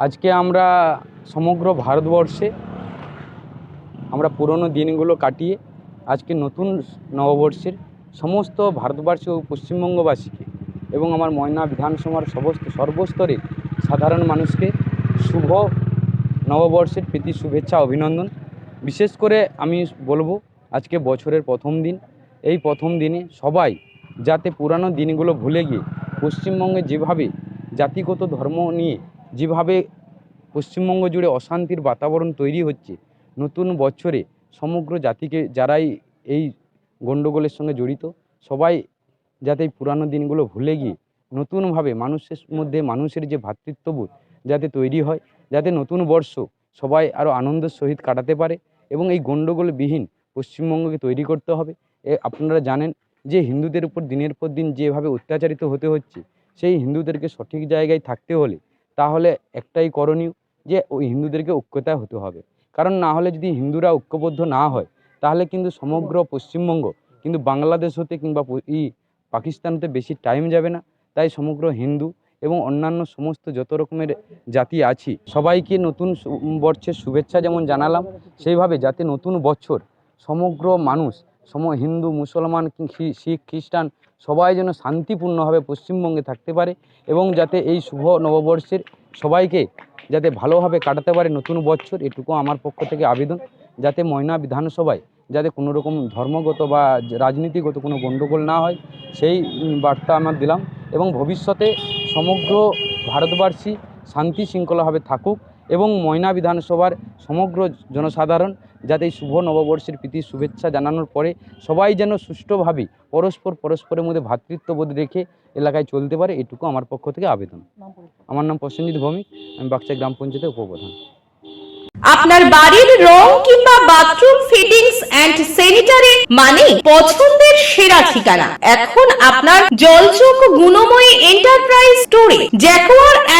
আজকে আমরা সমগ্র ভারতবর্ষে আমরা পুরনো দিনগুলো কাটিয়ে আজকে নতুন নববর্ষের সমস্ত ভারতবাসী ও পশ্চিমবঙ্গবাসীকে এবং আমার ময়না বিধানসভার সমস্ত সর্বস্তরের সাধারণ মানুষকে শুভ নববর্ষের প্রীতি, শুভেচ্ছা, অভিনন্দন। বিশেষ করে আমি বলব, আজকে বছরের প্রথম দিন। এই প্রথম দিনে সবাই যাতে পুরানো দিনগুলো ভুলে গিয়ে পশ্চিমবঙ্গে যেভাবে জাতিগত ধর্ম নিয়ে যেভাবে পশ্চিমবঙ্গ জুড়ে অশান্তির বাতাবরণ তৈরি হচ্ছে, নতুন বছরে সমগ্র জাতিকে যারাই এই গণ্ডগোলের সঙ্গে জড়িত, সবাই যাতে এই পুরানো দিনগুলো ভুলে গিয়ে নতুনভাবে মানুষের মধ্যে মানুষের যে ভ্রাতৃত্ববোধ যাতে তৈরি হয়, যাতে নতুন বর্ষ সবাই আরও আনন্দের সহিত কাটাতে পারে এবং এই গণ্ডগোলবিহীন পশ্চিমবঙ্গকে তৈরি করতে হবে। এ আপনারা জানেন যে হিন্দুদের উপর দিনের পর দিন যেভাবে অত্যাচারিত হতে হচ্ছে, সেই হিন্দুদেরকে সঠিক জায়গায় থাকতে হলে তাহলে একটাই করণীয় যে ওই হিন্দুদেরকে ঐক্যতা হতে হবে। কারণ না হলে যদি হিন্দুরা ঐক্যবদ্ধ না হয়, তাহলে কিন্তু সমগ্র পশ্চিমবঙ্গ, কিন্তু বাংলাদেশ হতে কিংবা ই পাকিস্তান হতে বেশি টাইম যাবে না। তাই সমগ্র হিন্দু এবং অন্যান্য সমস্ত যত রকমের জাতি আছি, সবাইকে নতুন বর্ষের শুভেচ্ছা যেমন জানালাম, সেইভাবে যাতে নতুন বছর সমগ্র মানুষ সম হিন্দু, মুসলমান শিখ, খ্রিস্টান সবাই যেন শান্তিপূর্ণভাবে পশ্চিমবঙ্গে থাকতে পারে এবং যাতে এই শুভ নববর্ষের সবাইকে যাতে ভালোভাবে কাটাতে পারে নতুন বছর, এটুকু আমার পক্ষ থেকে আবেদন। যাতে ময়না বিধানসভায় যাতে কোনো রকম ধর্মগত বা রাজনীতিগত কোনো গণ্ডগোল না হয়, সেই বার্তা আমার দিলাম এবং ভবিষ্যতে সমগ্র ভারতবাসী শান্তি শৃঙ্খলাভাবে থাকুক। এবং ময়না বিধানসভার সমগ্র জনসাধারণ যাতে এই শুভ নববর্ষের প্রীতি শুভেচ্ছা জানানোর পরে সবাই যেন সুষ্ঠুভাবে পরস্পর পরস্পরের মধ্যে ভ্রাতৃত্ববোধ রেখে এলাকায় চলতে পারে, এটুকু আমার পক্ষ থেকে আবেদন। আমার নাম প্রসেনজিৎ ভৌমিক, আমি বাক্সা গ্রাম পঞ্চায়েতের উপপ্রধান। আপনার বাড়ির রং কিংবা বাথরুম ফিটিংস এন্ড স্যানিটারি মানে পছন্দের সেরা ঠিকানা। এখন আপনার জলচক গুণময়ী এন্টারপ্রাইজ স্টোরে জ্যাকোয়ার